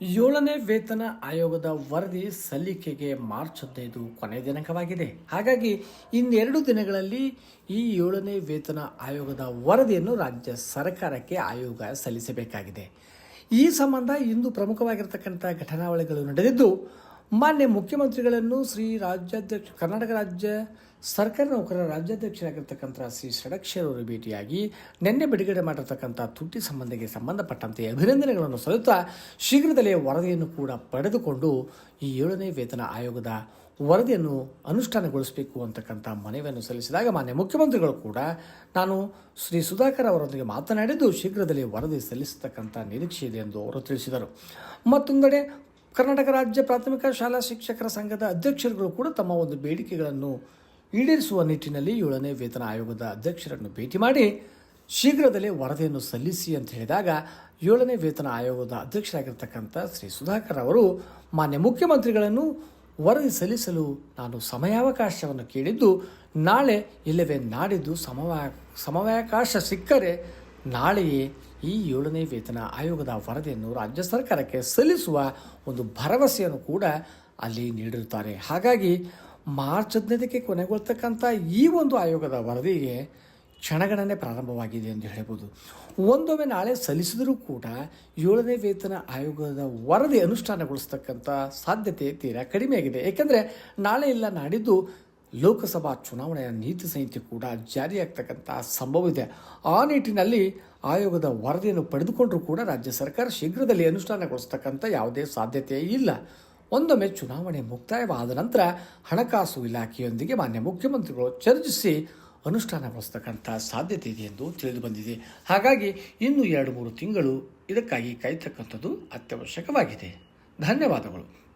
ಏಳನೇ ವೇತನ ಆಯೋಗದ ವರದಿ ಸಲ್ಲಿಕೆಗೆ ಮಾರ್ಚ್ ಹದಿನೈದು ಕೊನೆಯ ದಿನಾಂಕವಾಗಿದೆ. ಹಾಗಾಗಿ ಇನ್ನೆರಡು ದಿನಗಳಲ್ಲಿ ಈ ಏಳನೇ ವೇತನ ಆಯೋಗದ ವರದಿಯನ್ನು ರಾಜ್ಯ ಸರ್ಕಾರಕ್ಕೆ ಆಯೋಗ ಸಲ್ಲಿಸಬೇಕಾಗಿದೆ. ಈ ಸಂಬಂಧ ಇಂದು ಪ್ರಮುಖವಾಗಿರತಕ್ಕಂಥ ಘಟನಾವಳಿಗಳು ನಡೆದಿದ್ದು ಮಾನ್ಯ ಮುಖ್ಯಮಂತ್ರಿಗಳನ್ನು ಶ್ರೀ ರಾಜ್ಯಾಧ್ಯಕ್ಷ, ಕರ್ನಾಟಕ ರಾಜ್ಯ ಸರ್ಕಾರಿ ನೌಕರರ ರಾಜ್ಯಾಧ್ಯಕ್ಷರಾಗಿರ್ತಕ್ಕಂಥ ಶ್ರೀ ಷಡಕ್ಷರ್ ಅವರು ಭೇಟಿಯಾಗಿ ನಿನ್ನೆ ಬಿಡುಗಡೆ ಮಾಡಿರ್ತಕ್ಕಂಥ ತುಟ್ಟಿ ಸಂಬಂಧಕ್ಕೆ ಸಂಬಂಧಪಟ್ಟಂತೆ ಅಭಿನಂದನೆಗಳನ್ನು ಸಲ್ಲುತ್ತಾ ಶೀಘ್ರದಲ್ಲೇ ವರದಿಯನ್ನು ಕೂಡ ಪಡೆದುಕೊಂಡು ಈ ಏಳನೇ ವೇತನ ಆಯೋಗದ ವರದಿಯನ್ನು ಅನುಷ್ಠಾನಗೊಳಿಸಬೇಕು ಅಂತಕ್ಕಂಥ ಮನವಿಯನ್ನು ಸಲ್ಲಿಸಿದಾಗ ಮಾನ್ಯ ಮುಖ್ಯಮಂತ್ರಿಗಳು ಕೂಡ ನಾನು ಶ್ರೀ ಸುಧಾಕರ್ ಅವರೊಂದಿಗೆ ಮಾತನಾಡಿದ್ದು ಶೀಘ್ರದಲ್ಲೇ ವರದಿ ಸಲ್ಲಿಸತಕ್ಕಂಥ ನಿರೀಕ್ಷೆ ಇದೆ ಎಂದು ಅವರು ತಿಳಿಸಿದರು. ಮತ್ತೊಂದೆಡೆ ಕರ್ನಾಟಕ ರಾಜ್ಯ ಪ್ರಾಥಮಿಕ ಶಾಲಾ ಶಿಕ್ಷಕರ ಸಂಘದ ಅಧ್ಯಕ್ಷರುಗಳು ಕೂಡ ತಮ್ಮ ಒಂದು ಬೇಡಿಕೆಗಳನ್ನು ಈಡೇರಿಸುವ ನಿಟ್ಟಿನಲ್ಲಿ ಏಳನೇ ವೇತನ ಆಯೋಗದ ಅಧ್ಯಕ್ಷರನ್ನು ಭೇಟಿ ಮಾಡಿ ಶೀಘ್ರದಲ್ಲೇ ವರದಿಯನ್ನು ಸಲ್ಲಿಸಿ ಅಂತ ಹೇಳಿದಾಗ ಏಳನೇ ವೇತನ ಆಯೋಗದ ಅಧ್ಯಕ್ಷರಾಗಿರ್ತಕ್ಕಂಥ ಶ್ರೀ ಸುಧಾಕರ್ ಅವರು ಮಾನ್ಯ ಮುಖ್ಯಮಂತ್ರಿಗಳನ್ನು ವರದಿ ಸಲ್ಲಿಸಲು ನಾನು ಸಮಯಾವಕಾಶವನ್ನು ಕೇಳಿದ್ದು ನಾಳೆ ಇಲ್ಲವೇ ನಾಡಿದ್ದು ಸಮವ ಸಮಯಾವಕಾಶ ಸಿಕ್ಕರೆ ನಾಳೆಯೇ ಈ ಏಳನೇ ವೇತನ ಆಯೋಗದ ವರದಿಯನ್ನು ರಾಜ್ಯ ಸರ್ಕಾರಕ್ಕೆ ಸಲ್ಲಿಸುವ ಒಂದು ಭರವಸೆಯನ್ನು ಕೂಡ ಅಲ್ಲಿ ನೀಡಿರುತ್ತಾರೆ. ಹಾಗಾಗಿ ಮಾರ್ಚ್ ಹದಿನೈದಕ್ಕೆ ಕೊನೆಗೊಳ್ತಕ್ಕಂಥ ಈ ಒಂದು ಆಯೋಗದ ವರದಿಗೆ ಕ್ಷಣಗಣನೆ ಪ್ರಾರಂಭವಾಗಿದೆ ಎಂದು ಹೇಳ್ಬೋದು ಒಂದೊಮ್ಮೆ ನಾಳೆ ಸಲ್ಲಿಸಿದರೂ ಕೂಡ ಏಳನೇ ವೇತನ ಆಯೋಗದ ವರದಿ ಅನುಷ್ಠಾನಗೊಳಿಸ್ತಕ್ಕಂಥ ಸಾಧ್ಯತೆ ತೀರಾ ಕಡಿಮೆಯಾಗಿದೆ. ಏಕೆಂದರೆ ನಾಳೆ ಇಲ್ಲ ನಾಡಿದ್ದು ಲೋಕಸಭಾ ಚುನಾವಣೆಯ ನೀತಿ ಸಂಹಿತೆ ಕೂಡ ಜಾರಿಯಾಗ್ತಕ್ಕಂಥ ಸಂಭವ ಇದೆ. ಆ ನಿಟ್ಟಿನಲ್ಲಿ ಆಯೋಗದ ವರದಿಯನ್ನು ಪಡೆದುಕೊಂಡರೂ ಕೂಡ ರಾಜ್ಯ ಸರ್ಕಾರ ಶೀಘ್ರದಲ್ಲಿ ಅನುಷ್ಠಾನಗೊಳಿಸ್ತಕ್ಕಂಥ ಯಾವುದೇ ಸಾಧ್ಯತೆ ಇಲ್ಲ. ಒಂದೊಮ್ಮೆ ಚುನಾವಣೆ ಮುಕ್ತಾಯವಾದ ನಂತರ ಹಣಕಾಸು ಇಲಾಖೆಯೊಂದಿಗೆ ಮಾನ್ಯ ಮುಖ್ಯಮಂತ್ರಿಗಳು ಚರ್ಚಿಸಿ ಅನುಷ್ಠಾನಗೊಳಿಸ್ತಕ್ಕಂಥ ಸಾಧ್ಯತೆ ಇದೆ ಎಂದು ತಿಳಿದು ಬಂದಿದೆ ಹಾಗಾಗಿ ಇನ್ನು ಎರಡು ಮೂರು ತಿಂಗಳು ಇದಕ್ಕಾಗಿ ಕಾಯ್ತಕ್ಕಂಥದ್ದು ಅತ್ಯವಶ್ಯಕವಾಗಿದೆ. ಧನ್ಯವಾದಗಳು.